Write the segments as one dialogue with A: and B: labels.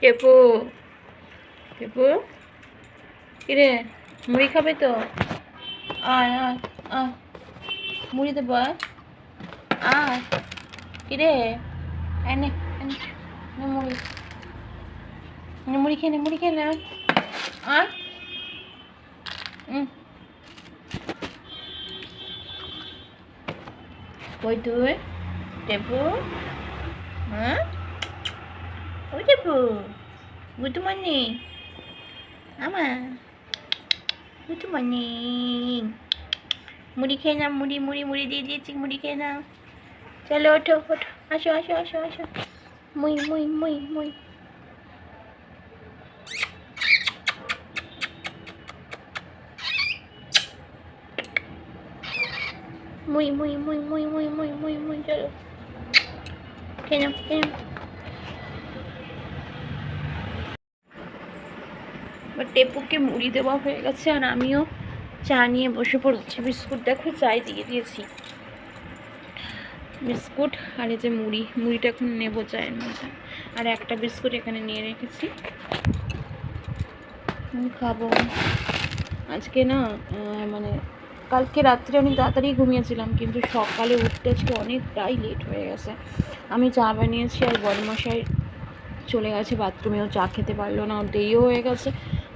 A: টেপু টেপু কিরে, মুড়ি খাবে তো? আয় আয় আয়। মুড়ি দেবো, আয়। কিরে? এনে এনে মুড়ি। মুড়ি খেয়ে নে, মুড়ি খেয়ে নে, আয়। কই তুই? টেপু হ্যাঁ? ওই টেপু গুড মর্নিং আমা গুড মর্নিং মুড়ি খেয়ে নাও মুড়ি মুড়ি মুড়ি দিয়ে দিয়েছি মুড়ি খেয়ে নাও চলো ওঠো ওঠো আসো আসো আসো আসো মুই মুই মুই মুই মুই মুই মুই মুই মুই মুই মুই মুই চলো খেয়ে নাও খেয়ে নাও এবার টেপুকে মুড়ি দেওয়া হয়ে গেছে আর আমিও চা নিয়ে বসে পড়েছি বিস্কুট দেখো, চাই দিয়ে দিয়েছি। বিস্কুট আর এই যে মুড়ি, মুড়িটা এখন নেব চায়ের মধ্যে। আর একটা বিস্কুট এখানে নিয়ে রেখেছি। খাব। আজকে না মানে কালকে রাত্রে অনেক তাড়াতাড়ি ঘুমিয়েছিলাম, কিন্তু সকালে উঠতে আজকে অনেকটাই লেট হয়ে গেছে। আমি চা বানিয়েছি আর বড়মশাই চলে গেছে, বাথরুমেও চা খেতে পারল না দেরিও হয়ে গেছে।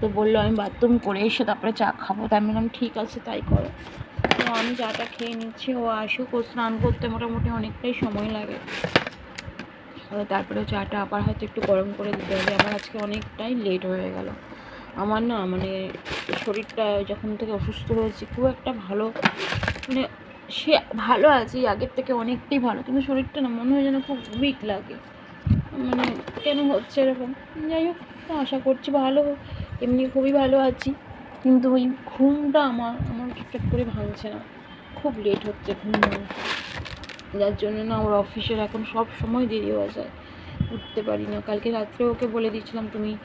A: তো বলল, আমি বাথরুম করে এসে তারপরে চা খাব। তাই বললাম, ঠিক আছে, তাই করো। তো আমি চাটা খেয়ে নিচ্ছি, ও আসুক, ও স্নান করতে মোটামুটি অনেকটাই সময় লাগে। তারপরে চাটা আবার হয়তো একটু গরম করে দিতে হবে আমার আজকে অনেকটাই লেট হয়ে গেল। আমার না মানে শরীরটা যখন থেকে অসুস্থ হয়েছি, খুব একটা ভালো মানে সে ভালো আছি, আগের থেকে অনেকটাই ভালো, কিন্তু শরীরটা না, মনে হয় যেন খুব উইক লাগে। মানে কেন হচ্ছে এরকম? যাই হোক আশা করছি ভালো হোক। এমনি খুবই ভালো আছি। কিন্তু ওই ঘুমটা আমার আমার ঠিকঠাক করে ভাঙছে না। খুব লেট হচ্ছে ঘুম। যার জন্য না ওর অফিসের এখন সব সময় দেরি হয়ে যায়। উঠতে পারি না। কালকে রাত্রে ওকে বলে দিয়েছিলাম, তুমি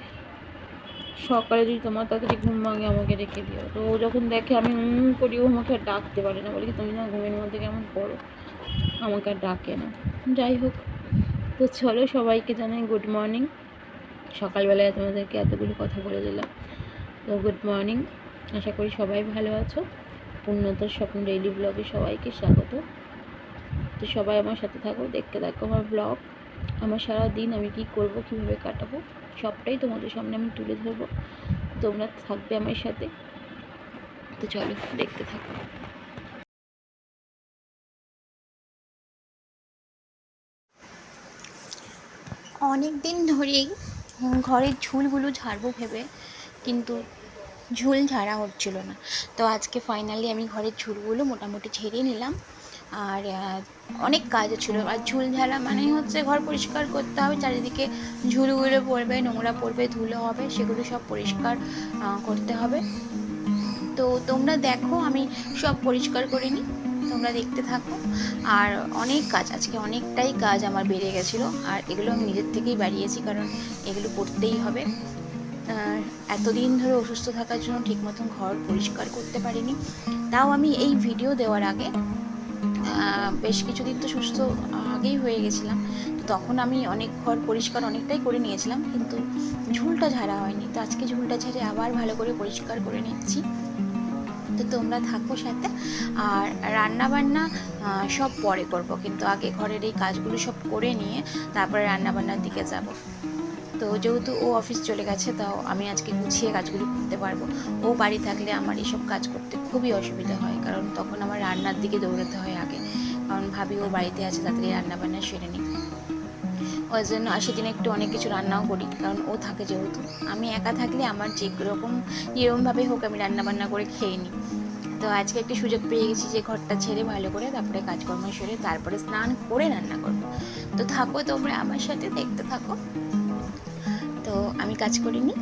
A: সকালে যদি তোমার তাড়াতাড়ি ঘুম ভাঙে, আমাকে রেখে দিও। তো ও যখন দেখে আমি উম করি, ও আমাকে আর ডাকতে পারে না। বলে কি, তুমি না ঘুমের মধ্যে কেমন করো আমাকে আর ডাকে না। যাই হোক, তো চলো সবাইকে জানাই গুড মর্নিং সকালবেলায় তোমাদেরকে এতগুলো কথা বলে দিলাম। তো গুড মর্নিং আশা করি সবাই ভালো আছো। পূর্ণতার স্বপ্ন ডেইলি ব্লগে সবাইকে স্বাগত। তো সবাই আমার সাথে থাকো, দেখতে থাকো আমার ব্লগ আমার সারা দিন আমি কি করব, কীভাবে কাটাবো, সবটাই তোমাদের সামনে আমি তুলে ধরবো। তোমরা থাকবে আমার সাথে। তো চলো, দেখতে থাকো।
B: অনেক দিন ধরেই ঘরের ঝুলগুলো ঝাড়বো ভেবে, কিন্তু ঝুল ঝাড়া হচ্ছিল না। তো আজকে ফাইনালি আমি ঘরের ঝুলগুলো মোটামুটি ঝেড়ে নিলাম। আর অনেক কাজ ছিল। আর ঝুল ঝাড়া মানেই হচ্ছে ঘর পরিষ্কার করতে হবে, চারিদিকে ঝুলগুলো পড়বে, নোংরা পড়বে, ধুলো হবে, সেগুলো সব পরিষ্কার করতে হবে। তো তোমরা দেখো, আমি সব পরিষ্কার করে নিই। তোমরা দেখতে থাকো। আর অনেক কাজ, আজকে অনেকটাই কাজ আমার বেড়ে গেছিল। আর এগুলো আমি নিজের থেকেই বাড়িয়েছি, কারণ এগুলো করতেই হবে। এতদিন ধরে অসুস্থ থাকার জন্য ঠিক মতন ঘর পরিষ্কার করতে পারিনি। তাও আমি এই ভিডিও দেওয়ার আগে বেশ কিছুদিন তো সুস্থ আগেই হয়ে গেছিলাম। তো তখন আমি অনেক ঘর পরিষ্কার অনেকটাই করে নিয়েছিলাম, কিন্তু ঝুলটা ঝাড়া হয়নি। তো আজকে ঝুলটা ঝেড়ে আবার ভালো করে পরিষ্কার করে নিচ্ছি। তো তোমরা থাকো সাথে। আর রান্না বান্না সব পরে করব। কিন্তু আগে ঘরের এই কাজগুলো সব করে নিয়ে তারপরে রান্না বান্নার দিকে যাব। তো যেহেতু ও অফিস চলে গেছে, তাও আমি আজকে গুছিয়ে কাজগুলো করতে পারব। ও বাড়ি থাকলে আমার এইসব কাজ করতে খুবই অসুবিধা হয়, কারণ তখন আমার রান্নার দিকে দৌড়াতে হয় আগে। কারণ ভাবি ও বাড়িতে আছে, তাড়াতাড়ি রান্না বান্না সেরে নিই ওই জন্য আর সেদিন একটু অনেক কিছু রান্নাও করি, কারণ ও থাকে যেহেতু। আমি একা থাকলে আমার যে রকম যেরকমভাবে হোক আমি রান্নাবান্না করে খেয়ে নিই। তো আজকে একটি সুযোগ পেয়ে গেছি যে ঘরটা ছেড়ে ভালো করে তারপরে কাজকর্ম সেরে তারপরে স্নান করে রান্না করব। তো থাকো তোমরা আমার সাথে, দেখতে থাকো। তো আমি কাজ করিনি।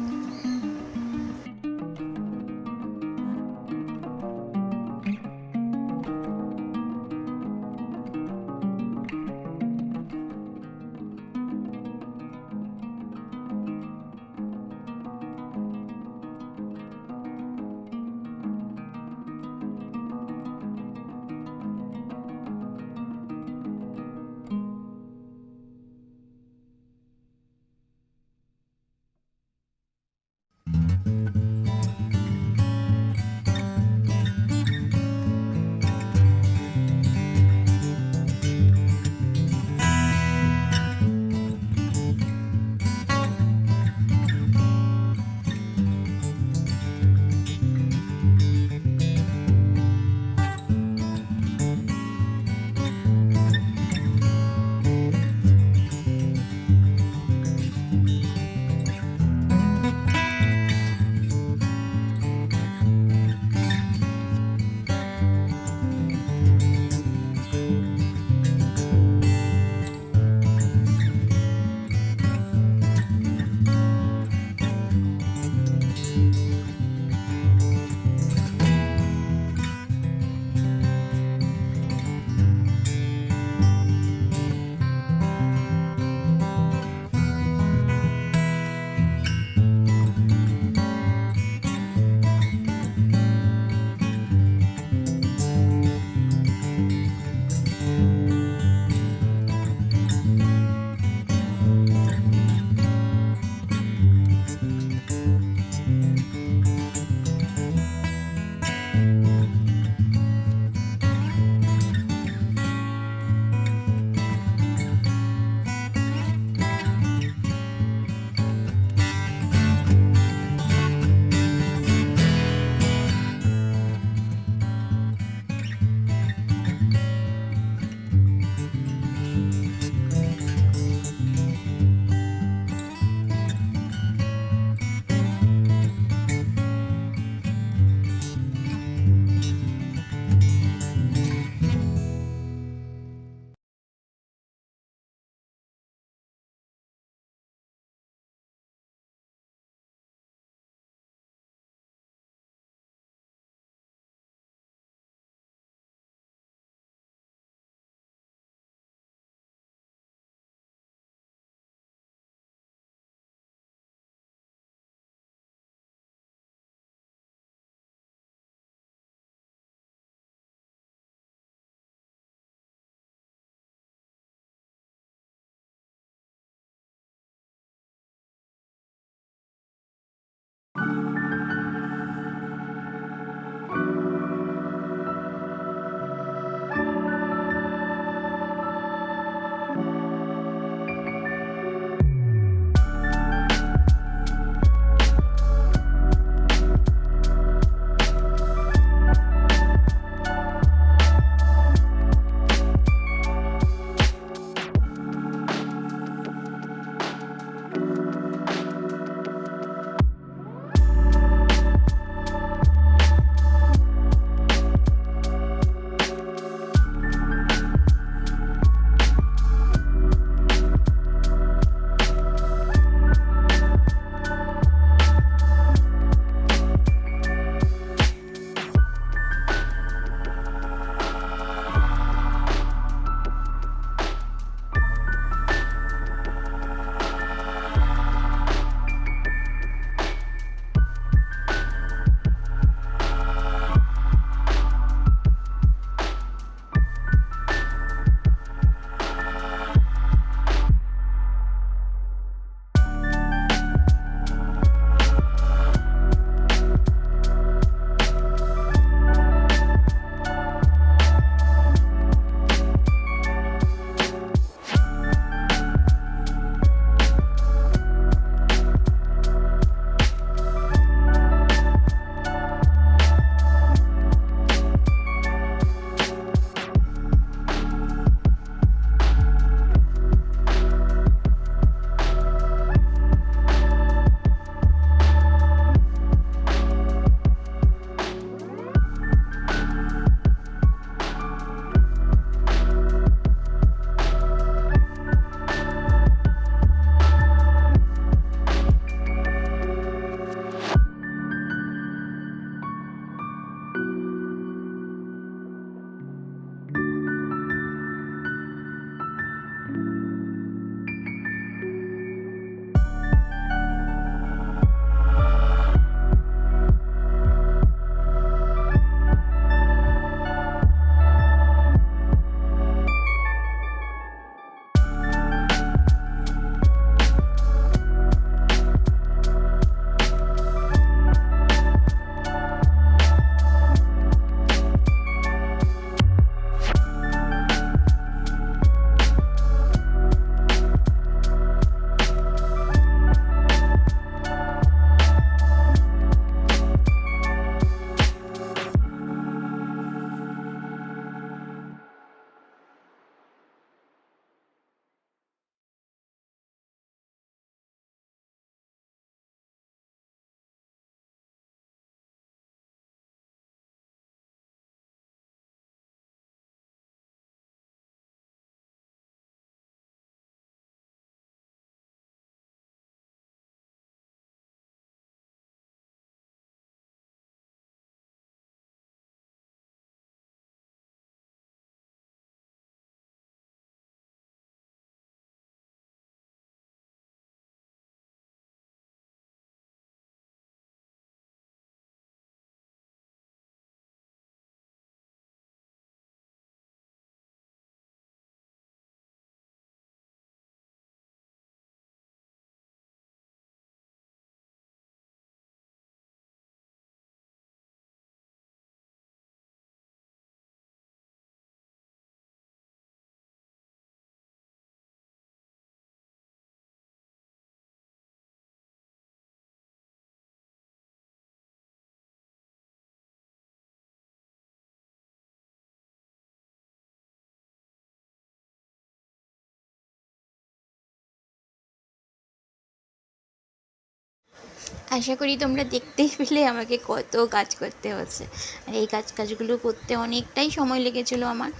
B: আশা করি তোমরা দেখতেই পেলে আমাকে কত কাজ করতে হচ্ছে। আর এই কাজ, কাজগুলো করতে অনেকটাই সময় লেগেছিলো আমার।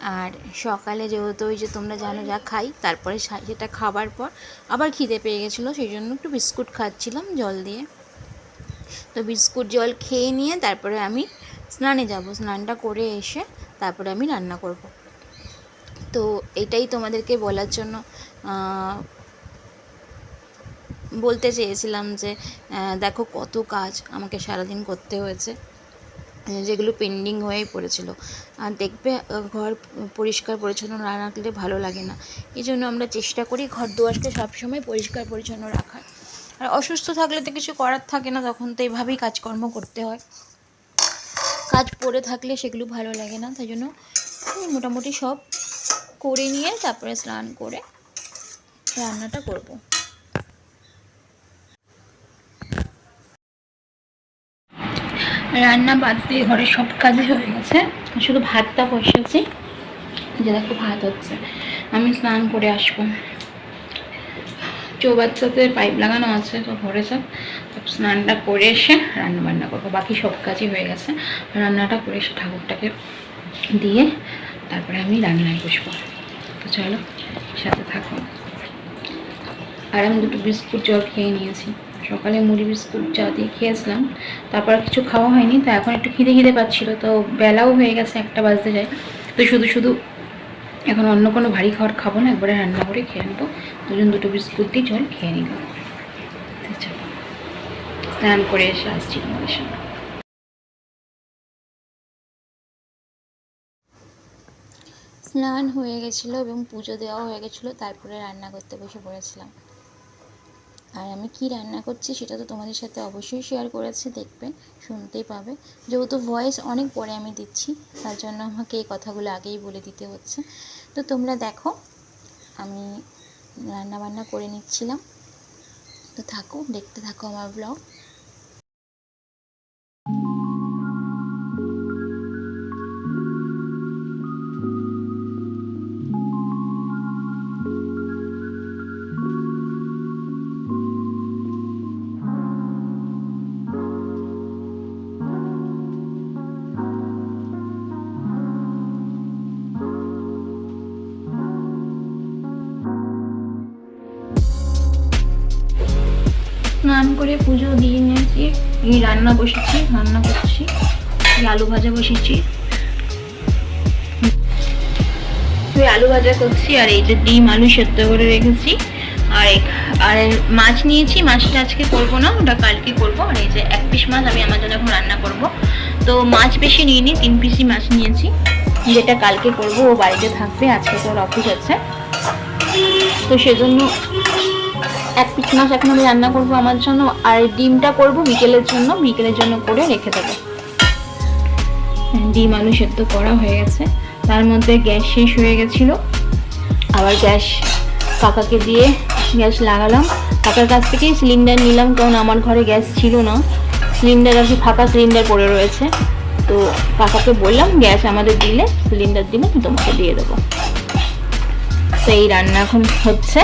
B: আর সকালে যেহেতু ওই যে তোমরা জানো যা খাই, তারপরে সেটা খাবার পর আবার খিদে পেয়ে গেছিল, সেই জন্য একটু বিস্কুট খাচ্ছিলাম জল দিয়ে। তো বিস্কুট, জল খেয়ে নিয়ে তারপরে আমি স্নানে যাব। স্নানটা করে এসে তারপরে আমি রান্না করব। তো এটাই তোমাদেরকে বলার জন্য বলতে চেয়েছিলাম যে দেখো কত কাজ আমাকে সারাদিন করতে হয়েছে, যেগুলো পেন্ডিং হয়েই পড়েছিল। আর দেখবে ঘর পরিষ্কার পরিচ্ছন্ন না রাখলে ভালো লাগে না। এই জন্য আমরা চেষ্টা করি ঘর দুয়ারকে সবসময় পরিষ্কার পরিচ্ছন্ন রাখার। আর অসুস্থ থাকলে তো কিছু করার থাকে না, তখন তো এইভাবেই কাজকর্ম করতে হয়। কাজ পড়ে থাকলে সেগুলো ভালো লাগে না, তাই জন্য মোটামুটি সব করে নিয়ে তারপরে স্নান করে রান্নাটা করব।
A: রান্না বাদ দিয়ে ঘরের সব কাজই হয়ে গেছে। শুধু ভাতটা বসেছি। যে দেখো ভাত হচ্ছে। আমি স্নান করে আসব। চৌবাচ্চাতে পাইপ লাগানো আছে, তো ভরে সব স্নানটা করে এসে রান্না বান্না করব। বাকি সব কাজই হয়ে গেছে। রান্নাটা করে এসে ঠাকুরটাকে দিয়ে তারপরে আমি রান্নায় বসবো। তো চলো, সাথে থাকো। আর আমি দুটো বিস্কুট জল খেয়ে নিয়েছি। সকালে মুড়ি বিস্কুট চা দিয়ে খেয়েছিলাম, তারপর কিছু খাওয়া হয়নি, তো এখন একটু খিদে খিদে পাচ্ছিল, তো বেলাও হয়ে গেছে, একটা বাজতে যায়। তো শুধু শুধু এখন অন্য কোনো ভারী খাবার খাব না, একবারে রান্না করে খেয়ে নেব। দুজন দুটো বিস্কুট দিয়ে জল খেয়ে নিল স্নান করে এসে আসছি তোমাদের সঙ্গে
B: স্নান হয়ে গেছিল এবং পুজো দেওয়া হয়ে গেছিল, তারপরে রান্না করতে বসে পড়েছিলাম। আর আমি কি রান্না করছি সেটা তো তোমাদের সাথে অবশ্যই শেয়ার করেছি, দেখবে, শুনতেই পাবে। যেহেতু ভয়েস অনেক পরে আমি দিচ্ছি, তার জন্য আমাকে এই কথাগুলো আগেই বলে দিতে হচ্ছে। তো তোমরা দেখো, আমি রান্নাবান্না করে নিচ্ছিলাম। তো থাকো, দেখতে থাকো আমার ব্লগ
A: স্নান করে পুজো দিয়ে নিয়েছি। এই রান্না বসেছি, রান্না করছি আলু ভাজা বসেছি। ওই আলু ভাজা করছি আর এই যে ডিম আলু সেদ্ধ করে রেখেছি। আর আর মাছ নিয়েছি, মাছটা আজকে করব না, ওটা কালকে করব। আর এই যে এক পিস মাছ আমি আমার জন্য এখন রান্না করব। তো মাছ বেশি নিইনি, তিন পিসই মাছ নিয়েছি। যেটা কালকে করব, ও বাড়িতে থাকবে, আজকে তো ওর অফিস আছে। তো সেজন্য এক পিস মাছ এখন আমি রান্না করব আমার জন্য, আর ডিমটা করব বিকেলের জন্য বিকেলের জন্য করে রেখে দেবো। ডিম আলু সেদ্ধ করা হয়ে গেছে, তার মধ্যে গ্যাস শেষ হয়ে গেছিল। আবার গ্যাস, কাকাকে দিয়ে গ্যাস লাগালাম। কাকার কাছ থেকেই সিলিন্ডার নিলাম, কারণ আমার ঘরে গ্যাস ছিল না। সিলিন্ডার আর কি ফাঁকা সিলিন্ডার পড়ে রয়েছে। তো কাকাকে বললাম, গ্যাস আমাদের দিলে, সিলিন্ডার দিলে তোমাকে দিয়ে দেবো। তো এই রান্না এখন হচ্ছে।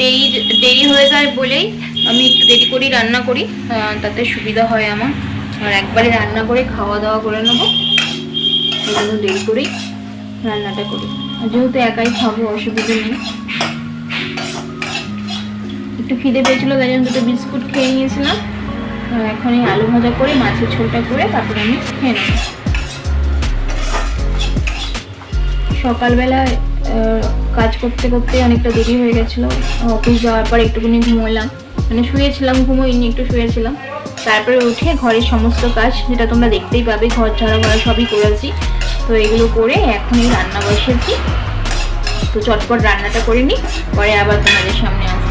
A: দেরি দেরি হয়ে যায় বলেই আমি একটু দেরি করি রান্না করি। তাতে সুবিধা হয় আমার। আর একবারে রান্না করে খাওয়া দাওয়া করে নেব। এই জন্য দেরি করেই রান্নাটা করি। যেহেতু একাই খাব অসুবিধা নেই। একটু খিদে পেয়েছিল তাই জন্য দুটো বিস্কুট খেয়ে নিয়েছিলাম। এখন এই আলু ভাজা করে মাছের ঝোলটা করে তারপরে আমি খেয়ে নেব। সকালবেলায় আহ, কাজ করতে করতে অনেকটা দেরি হয়ে গেছিল। অফিস যাওয়ার পর একটুখানি ঘুমোলাম। মানে শুয়েছিলাম, ঘুমোইনি, একটু শুয়েছিলাম। তারপরে উঠে ঘরের সমস্ত কাজ, যেটা তোমরা দেখতেই পাবে, ঘর ঝাড়া করা সবই করেছি তো এগুলো করে এখনই রান্না বসেছি তো চটপট রান্নাটা করে নিই, পরে আবার তোমাদের সামনে আসছি।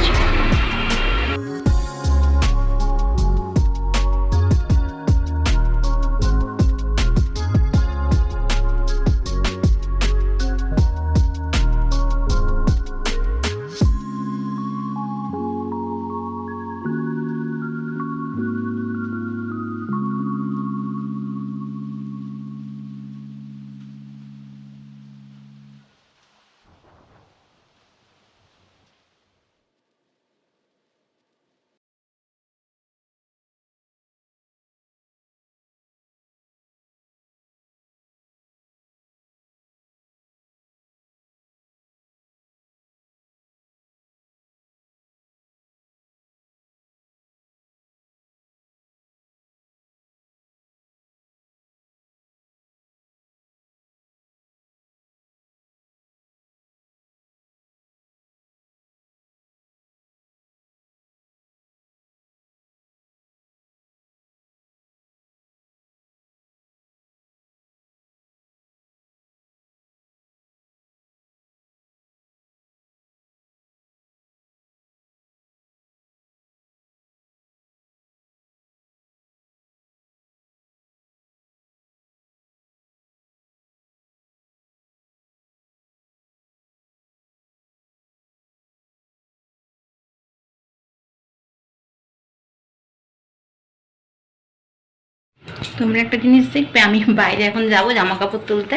C: তোমরা একটা জিনিস দেখবে, আমি বাইরে এখন যাব জামা কাপড় তুলতে,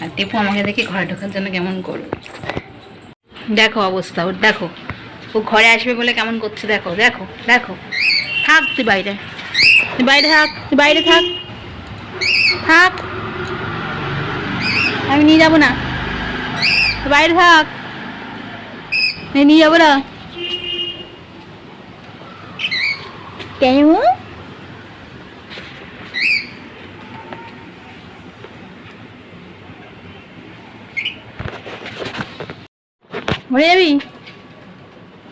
C: আর টেপু আমাকে দেখে ঘরে ঢোকার জন্য কেমন করবে। দেখো অবস্থা, ওর দেখো, ও ঘরে আসবে বলে কেমন করছে, দেখো দেখো দেখো। থাক তুই বাইরে তুই বাইরে থাক, তুই বাইরে থাক থাক। আমি নিয়ে যাব না। বাইরে থাক। নিয়ে যাব না। কেন ঘরে যাবি?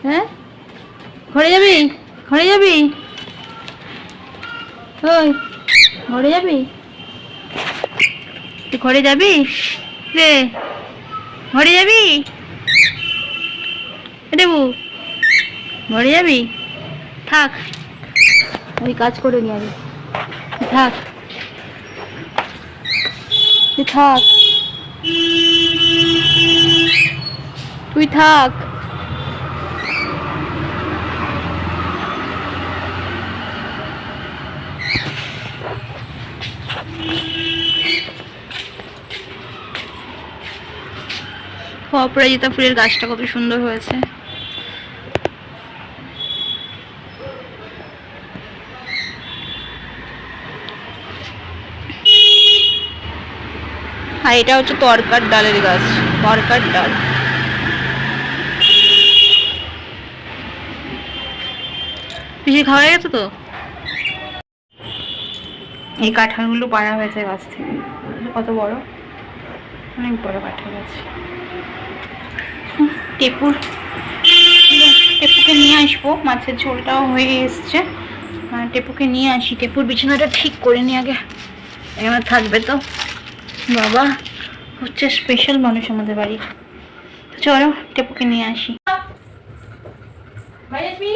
C: হ্যাঁ? ঘরে যাবি? ঘরে যাবি? ওই, ঘরে যাবি? তুই ঘরে যাবি? রে ঘরে যাবি? দেবু, ঘরে যাবি? থাক, ওই কাজ করে নি আগে। থাক। তুই থাক। তুই থাক। অপরাজিতা ফুলের গাছটা কত সুন্দর হয়েছে। আর এটা হচ্ছে তরকার ডালের গাছ, তরকার ডাল। পিসি খাওয়া গেছে তো? এই কাঁঠালগুলো পাড়া হয়েছে গাছ থেকে। কত বড়? অনেক বড় কাঁঠাল আছে। হুম, টেপুর। টেপুকে নিয়ে আসব। মাছের ঝোলটাও হয়ে এসছে। টেপুকে নিয়ে আসি। টেপুর বিছানাটা ঠিক করে নি আগে। এবার থাকবে তো। বাবা হচ্ছে স্পেশাল মানুষ আমাদের বাড়ি চলো টেপুকে নিয়ে আসি। দুষ্টু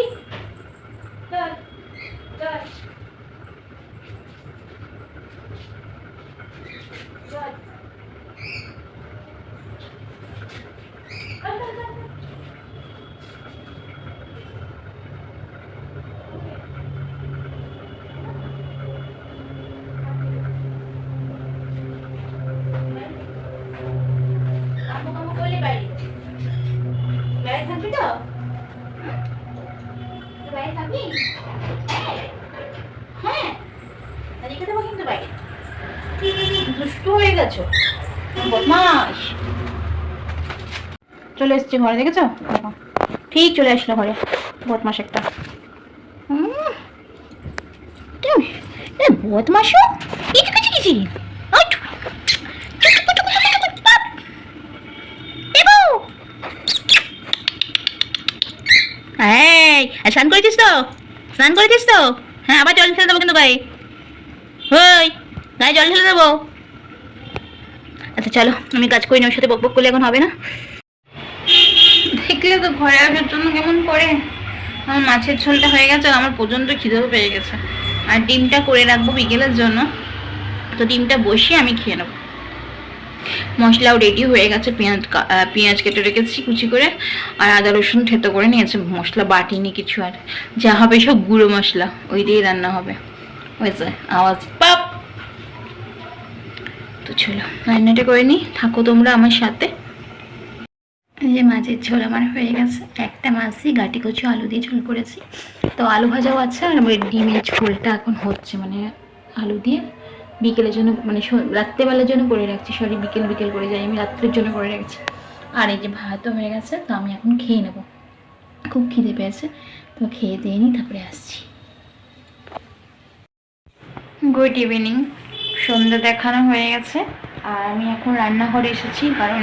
C: এসছে ঘরে, দেখেছ? দেখো। ঠিক চলে আসলো ঘরে বদমাস একটা। আর স্নান করেছিস তো? স্নান করেছিস তো? হ্যাঁ আবার জল ফেলে দেবো কিন্তু গায়ে। ওই, গায়ে জল ফেলে দেবো। আচ্ছা চলো, আমি কাজ করি না ওর সাথে বক বক করলে এখন হবে না। দেখলে তো ঘরে আসার জন্য কেমন করে? আমার মাছের ঝোলটা হয়ে গেছে আমার পর্যন্ত খিদেও পেয়ে গেছে। আর ডিমটা করে রাখব বিকেলের জন্য। তো ডিমটা বসিয়ে আমি খেয়ে নেব। মশলাও রেডি হয়ে গেছে, পেঁয়াজ পেঁয়াজ কেটে রেখেছি কুচি করে। আর আদা, রসুন থেতো করে নিয়েছে, মশলা বাটিনি কিছু আর। যা হবে সব গুঁড়ো মশলা, ওই দিয়েই রান্না হবে। হয়েছে আওয়াজ, পাপ! তো চলো, রান্নাটা করে নিই। থাকো তোমরা আমার সাথে। এই যে মাছের ঝোল আমার হয়ে গেছে। একটা মাছই গাটি কচু আলু দিয়ে ঝোল করেছি। তো আলু ভাজাও আছে আর ওই ডিমের ঝোলটা এখন হচ্ছে মানে আলু দিয়ে। বিকেলের জন্য মানে রাত্রেবেলার জন্য করে রাখছি। সরি, বিকেল বিকেল করে যাই। আমি রাত্রের জন্য করে রাখছি। আর এই যে ভাতও হয়ে গেছে, তো আমি এখন খেয়ে নেব। খুব খিদে পেয়েছে, তো খেয়ে দিয়ে নিই, তারপরে আসছি। গুড ইভিনিং সন্ধ্যা দেখানো হয়ে গেছে। আর আমি এখন রান্নাঘরে এসেছি, কারণ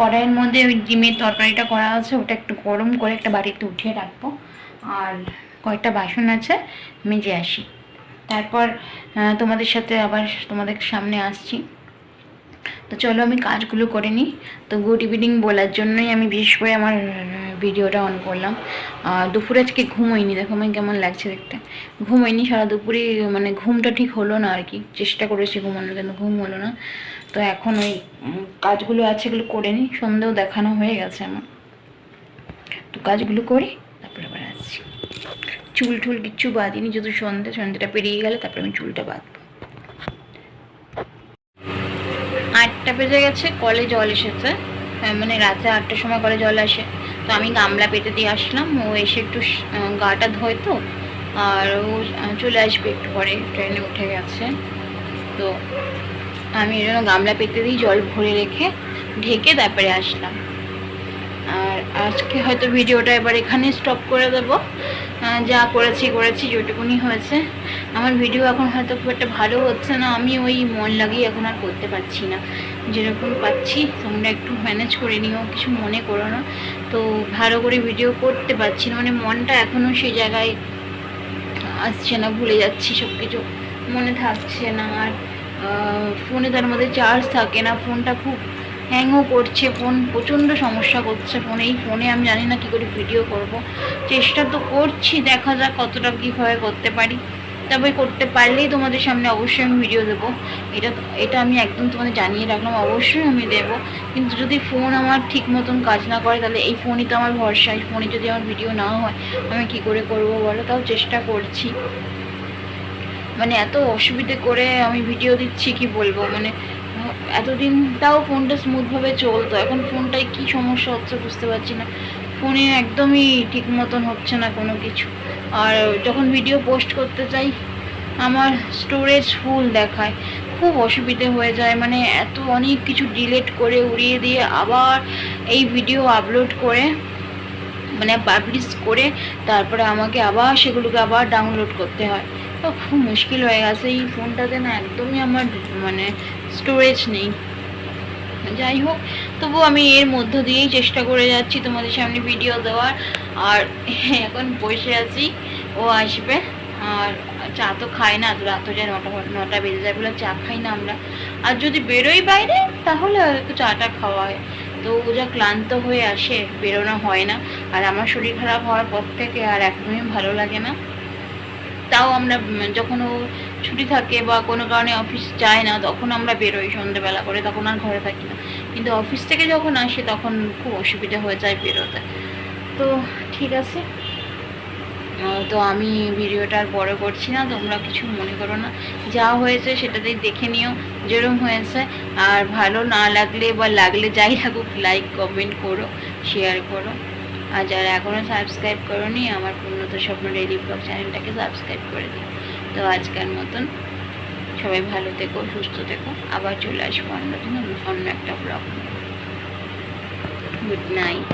C: কড়াইয়ের মধ্যে ওই ডিমের তরকারিটা করা আছে, ওটা একটু গরম করে একটা বাড়িতে উঠিয়ে রাখব। আর কয়েকটা বাসন আছে মেজে আসি। তারপর তোমাদের সাথে আবার তোমাদের সামনে আসছি। তো চলো আমি কাজগুলো করে নিই। তো গুড ইভিনিং বলার জন্যই আমি বিশেষ করে আমার ভিডিওটা অন করলাম। দুপুরে আজকে ঘুমোইনি, দেখো আমি কেমন লাগছে দেখতে। ঘুমোইনি, সারা দুপুরে মানে ঘুমটা ঠিক হলো না আর কি চেষ্টা করেছি ঘুমানোর জন্য ঘুম হলো না। তো এখন ওই কাজগুলো আছে এগুলো করে নিই। সন্ধেও দেখানো হয়ে গেছে আমার। তো কাজগুলো করি, তারপরে আবার আসছি। চুল টুল কিচ্ছু বাঁধিনি যদি সন্ধে, সন্ধেটা পেরিয়ে গেলে তারপরে আমি চুলটা বাঁধবো। বেজে গেছে কলে জল এসেছে। হ্যাঁ, মানে রাতে আটটার সময় কলে জল আসে। তো আমি গামলা পেতে দিয়ে আসলাম। ও এসে একটু গাটা ধোয় তো। আর ও চলে আসবে একটু পরে ট্রেনে উঠে গেছে। তো আমি এই জন্য গামলা পেতে দিই জল ভরে রেখে ঢেকে তারপরে আসলাম। আজকে হয়তো ভিডিওটা এবার এখানে স্টপ করে দেবো। যা করেছি করেছি, যেটুকুনি হয়েছে। আমার ভিডিও এখন হয়তো খুব একটা ভালো হচ্ছে না। আমি ওই মন লাগিয়ে এখন আর করতে পারছি না। যেরকম পাচ্ছি, তোমরা একটু ম্যানেজ করে নিও, কিছু মনে করো না। তো ভালো করে ভিডিও করতে পারছি না। মানে মনটা এখনও সেই জায়গায় আসছে না, ভুলে যাচ্ছি সব কিছু মনে থাকছে না আর ফোনে তার মধ্যে চার্জ থাকে না। ফোনটা খুব হ্যাংও করছে ফোন, প্রচণ্ড সমস্যা করছে ফোনে এই ফোনে আমি জানি না কী করে ভিডিও করব। চেষ্টা তো করছি, দেখা যাক কতটা কীভাবে করতে পারি। তবে করতে পারলেই তোমাদের সামনে অবশ্যই আমি ভিডিও দেবো। এটা এটা আমি একদম তোমাদের জানিয়ে রাখলাম, অবশ্যই আমি দেবো। কিন্তু যদি ফোন আমার ঠিক মতন কাজ না করে, তাহলে এই ফোনই তো আমার ভরসা। এই ফোনে যদি আমার ভিডিও না হয়, আমি কি করে করব বলো? তাও চেষ্টা করছি। মানে এত অসুবিধে করে আমি ভিডিও দিচ্ছি, কি বলব? মানে আহ, এতদিন তাও ফোনটা স্মুথভাবে চলতো। এখন ফোনটায় কি সমস্যা হচ্ছে বুঝতে পারছি না। ফোনে একদমই ঠিক মতন হচ্ছে না কোনো কিছু। আর যখন ভিডিও পোস্ট করতে চাই আমার স্টোরেজ ফুল দেখায়। খুব অসুবিধে হয়ে যায়। মানে এত অনেক কিছু ডিলিট করে উড়িয়ে দিয়ে আবার এই ভিডিও আপলোড করে মানে পাবলিশ করে তারপরে আমাকে আবার সেগুলোকে আবার ডাউনলোড করতে হয়। খুব মুশকিল হয়ে গেছে। এই ফোনটাতে না একদমই আমার মানে স্টোরেজ নেই। যাই হোক তবু আমি এর মধ্য দিয়েই চেষ্টা করে যাচ্ছি তোমাদের সামনে ভিডিও দেওয়ার। আর এখন বসে আছি, ও আসবে। আর চা তো খাই না, তো রাত যায় নটা নটা বেজে যায় বলে চা খাই না আমরা। আর যদি বেরোই বাইরে, তাহলে হয়তো চাটা খাওয়া হয়। তো ও যা ক্লান্ত হয়ে আসে, বেরোনো হয় না। আর আমার শরীর খারাপ হওয়ার পর থেকে আর একদমই ভালো লাগে না। তাও আমরা, যখন ও ছুটি থাকে বা কোনো কারণে অফিস যায় না, তখন আমরা বেরোই সন্ধ্যেবেলা করে, তখন আর ঘরে থাকি না। কিন্তু অফিস থেকে যখন আসি, তখন খুব অসুবিধা হয়ে যায় বেরোতে। তো ঠিক আছে। তো আমি ভিডিওটা আর বড় করছি না, তোমরা কিছু মনে করো না। যা হয়েছে সেটাতেই দেখে নিও, যেরম হয়েছে। আর ভালো না লাগলে বা লাগলে যাই লাগুক লাইক কমেন্ট করো শেয়ার করো। আর যারা এখনও সাবস্ক্রাইব করোনি, আমার পূর্ণত স্বপ্ন ডেইলি ব্লগ চ্যানেলটাকে সাবস্ক্রাইব করে দিই তো আজকের মতন সবাই ভালো থেকো, সুস্থ থেকো। আবার চলে আসব অন্য দিন, অন্য একটা ব্লগ গুড নাইট